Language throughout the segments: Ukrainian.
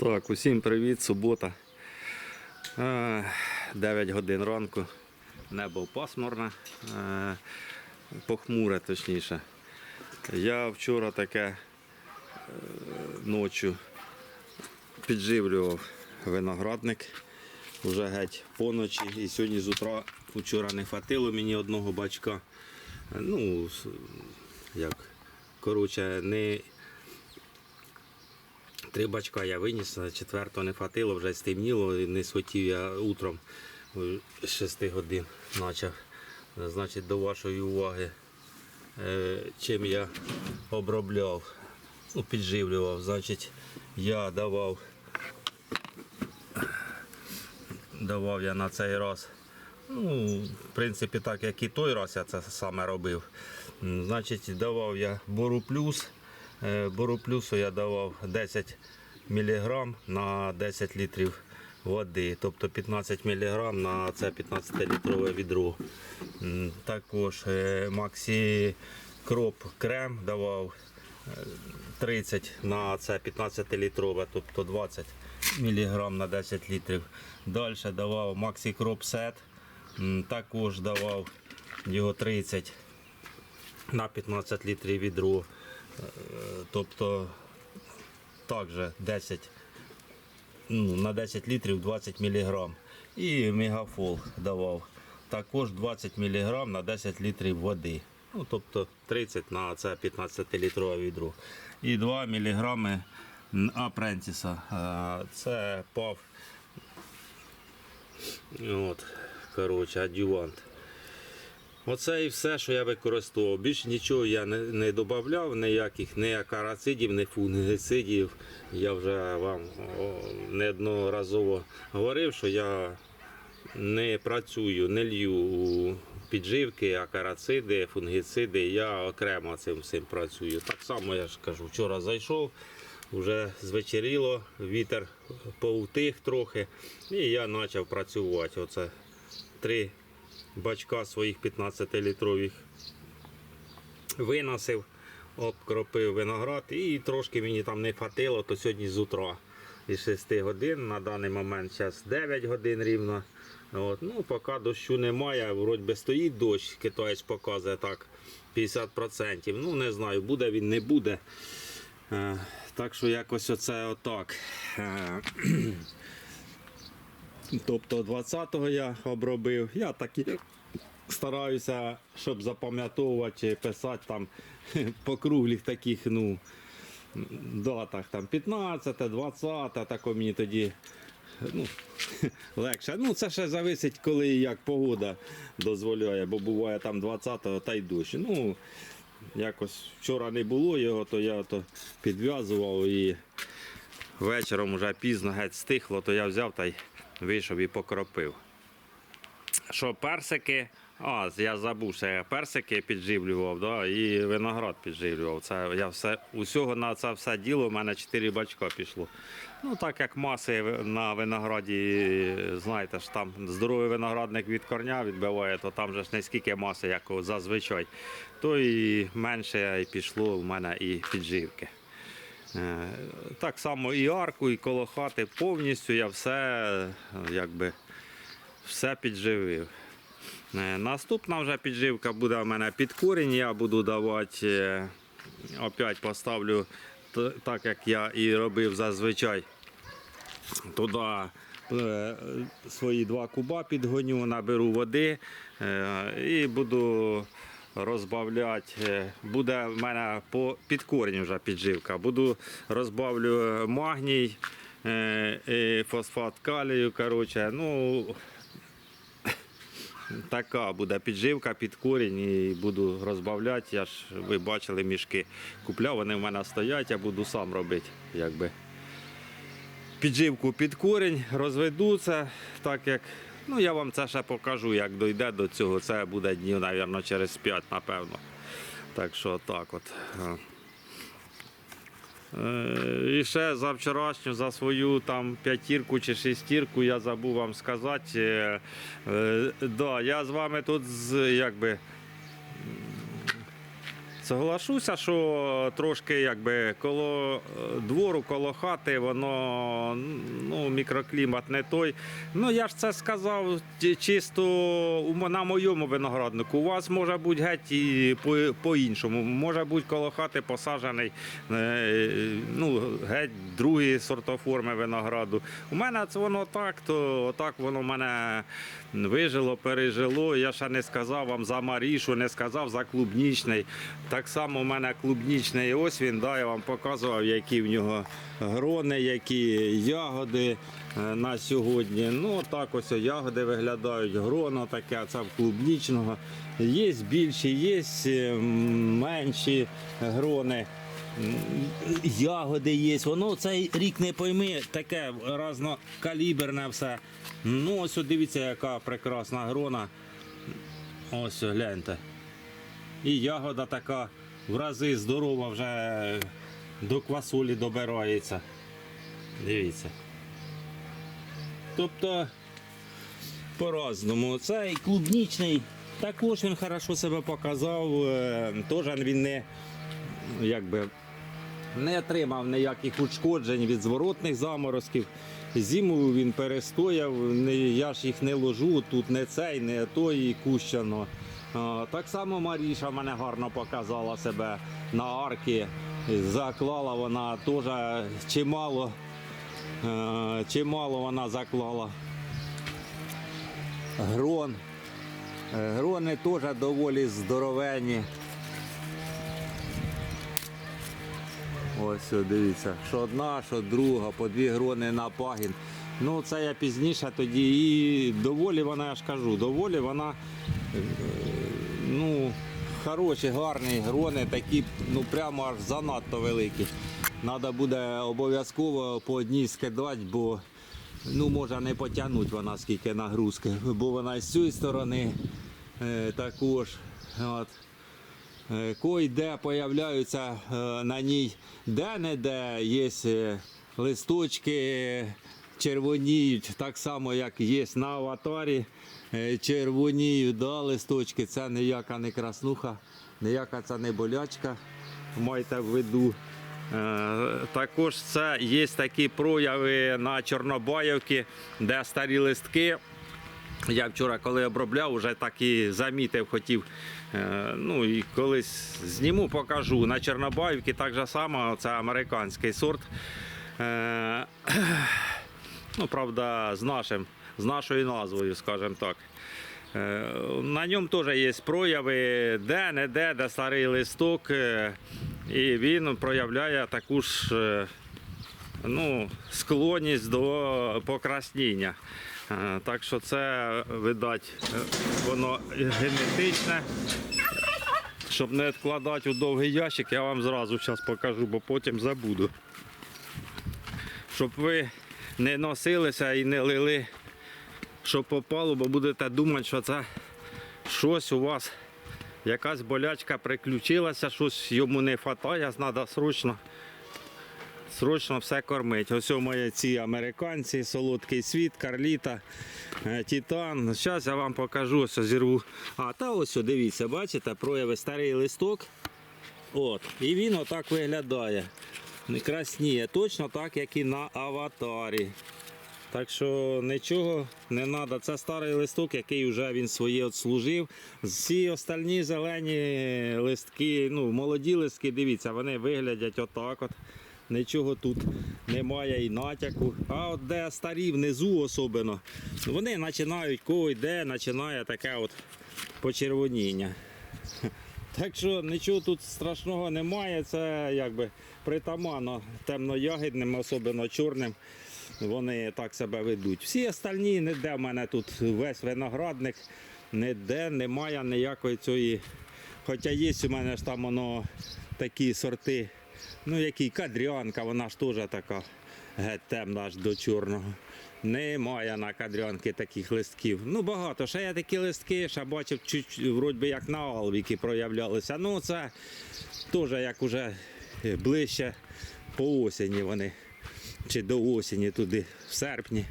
Так, усім привіт, субота. Е, 9 годин ранку. Небо пасмурне, похмуре точніше. Я вчора таке е, ночі підживлював виноградник вже геть поночі. І сьогодні з утра вчора не хватило мені одного бачка. Ну, як, коротше, не Три бачка я виніс, четвертого не хватило, вже стемніло, не схотів я утром е, з 6 годин почав. Значить, до вашої уваги, е, чим я обробляв, ну, підживлював. Значить, я давав, давав я на цей раз. Ну, в принципі, так як і той раз я це саме робив. Значить, давав я бору плюс. Е, Бору плюсу я давав 10 мг на 10 літрів води, тобто 15 мг на це 15-літрове відро. Також е, Максі Кроп крем давав е, 30 на це 15-літрове, тобто 20 мг на 10 літрів. Далі давав Maxi Crop Set, м, також давав його 30 на 15 літрів відро. Тобто також 10 ну, на 10 літрів 20 мг. І мегафол давав. Також 20 мг на 10 літрів води. Ну, тобто 30 на це 15-літрове відро. І 2 мг апрентіса. Е, Це пав. От, коротше, адювант. Оце і все, що я використовував. Більше нічого я не, не додавав, ніяких ні акарацидів, ні фунгицидів. Я вже вам неодноразово говорив, що я не працюю, не лью у підживки, акарациди, фунгициди. Я окремо цим всім працюю. Так само я ж кажу, вчора зайшов, вже звечеріло, вітер повтих трохи, і я почав працювати. Оце три бачка своїх 15-літрових виносив, обкропив виноград і трошки мені там не хватило, то сьогодні з утра із 6 годин, на даний момент зараз 9 годин рівно. От. Ну, поки дощу немає, вроді би стоїть дощ, китаєць показує так 50%. Ну не знаю, буде він, не буде. Е, Так що якось оце отак. Тобто 20-го я обробив. Я так і стараюся, щоб запам'ятовувати, писати там по круглих таких ну, датах. Там 15, 20, тако мені тоді ну, легше. Ну, це ще зависить, коли і як погода дозволяє, бо буває там 20-го та й дощ. Ну, якось вчора не було його, то я то підв'язував і вечором вже пізно геть стихло, то я взяв та й вийшов і покропив. Що персики, а, я забув, що я персики підживлював, да, і виноград підживлював. Це я все, усього на це все діло в мене 4 бачка пішло. Ну, так як маси на винограді, знаєте ж, там здоровий виноградник від корня відбиває, то там же ж не скільки маси, як зазвичай, то і менше пішло в мене і підживки. Е, Так само і арку, і коло хати повністю я все якби все підживив. Е, Наступна вже підживка буде в мене під корінь. Я буду давати, е, опять поставлю так, як я і робив зазвичай. Туди свої два куба підгоню, наберу води і буду розбавляти. е, Буде в мене по корінь вже підживка. Буду розбавлю магній, е, і фосфат калію. Коротше, ну, така буде підживка під корінь і буду розбавляти. Я ж ви бачили мішки. Купляв, вони в мене стоять, я буду сам робити. Якби. Підживку під корінь, розведу це, так як. Ну, я вам це ще покажу, як дойде до цього. Це буде днів, мабуть, через 5, напевно. Так що так от. Е, І ще за вчорашню, за свою там п'ятірку чи шестірку я забув вам сказати. Е, е, да, я з вами тут якби, Соглашуся, що трошки якби коло е, двору, коло хати, воно ну, мікроклімат не той. Ну я ж це сказав чисто на моєму винограднику. У вас може бути геть і по- по-іншому. Може бути коло хати посаджений е, ну, геть другі сортоформи винограду. У мене це воно так, то так воно мене вижило, пережило. Я ще не сказав вам за Марішу, не сказав за клубнічний. Так само у мене клубнічний ось він, да, я вам показував, які в нього грони, які ягоди е, на сьогодні. Ну так ось ягоди виглядають, гроно таке, це в клубнічного. Є більші, є е, менші грони. Ягоди є, воно цей рік не пойми, таке разнокаліберне все. Ну, ось дивіться, яка прекрасна грона. Ось гляньте. І ягода така в рази здорова вже до квасолі добирається. Дивіться. Тобто по-разному. Цей клубнічний також він хорошо себе показав. е, Теж він не якби не отримав ніяких ушкоджень від зворотних заморозків. Зиму він перестояв, я ж їх не ложу, тут не цей, не той кущано. А, Так само Маріша мене гарно показала себе на арки. Заклала вона теж чимало, е, чимало вона заклала. Грон. Е, Грони теж доволі здоровенні. Ось, дивіться, що одна, що друга, по дві грони на пагін. Ну, це я пізніше тоді і доволі вона, я ж кажу, доволі вона е, ну, хороші, гарні грони, такі, ну прямо аж занадто великі. Треба буде обов'язково по одній скидати, бо ну, може не потягнуть вона скільки нагрузки, бо вона з цієї сторони е, також. От. Е, Кой-де появляються е, на ній де-не-де є е, листочки, червоніють, так само, як є на аватарі. Е, Червоніють да, листочки. Це ніяка не краснуха, ніяка це не болячка. Майте в виду. Е, Також це є такі прояви на Чорнобаївці, де старі листки я вчора, коли обробляв, вже так і замітив, хотів. е, Ну і колись зніму, покажу. На Чорнобаївці так же само, це американський сорт. Ну, правда, з нашим, з нашою назвою, скажімо так. Е, На ньому теж є прояви де-не-де, де старий листок, е, і він проявляє таку ж е, ну, склонність до покрасніння. Так що це, видать, воно генетичне. Щоб не відкладати у довгий ящик, я вам зразу зараз покажу, бо потім забуду. Щоб ви не носилися і не лили, що попало, бо будете думати, що це щось у вас, якась болячка приключилася, щось йому не вистачає, треба срочно срочно все кормить. Ось у мої ці американці, солодкий світ, карліта, е, титан. Зараз я вам покажу, ось зірву. А, та ось, дивіться, бачите, прояви старий листок. От, і він отак виглядає. Красніє, точно так, як і на аватарі. Так що нічого не треба. Це старий листок, який вже він своє отслужив. Всі остальні зелені листки, ну, молоді листки, дивіться, вони виглядять отак. от. Нічого тут немає і натяку. А от де старі внизу особливо, вони починають кого йде, починає таке от почервоніння. Так що нічого тут страшного немає. Це якби притаманно темноягідним, особливо чорним. Вони так себе ведуть. Всі остальні, ніде в мене тут весь виноградник, ніде немає ніякої цієї. Хоча є у мене ж там воно такі сорти, ну які кадрянка, вона ж теж така геть темна аж до чорного. Немає на кадрянки таких листків. Ну багато. Ще є такі листки, ще бачив, чуть, вроді як на алвіки проявлялися. Ну це теж як уже ближче по осені вони. Чи до осені туди, в серпні,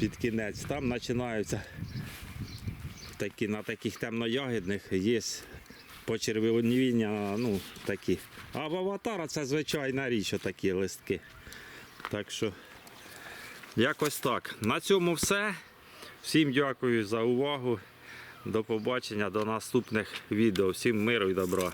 під кінець. Там починаються такі, на таких темноягідних є почервоніння, ну, такі. А в аватара це звичайна річ, такі листки. Так що, якось так. На цьому все. Всім дякую за увагу. До побачення, до наступних відео. Всім миру і добра.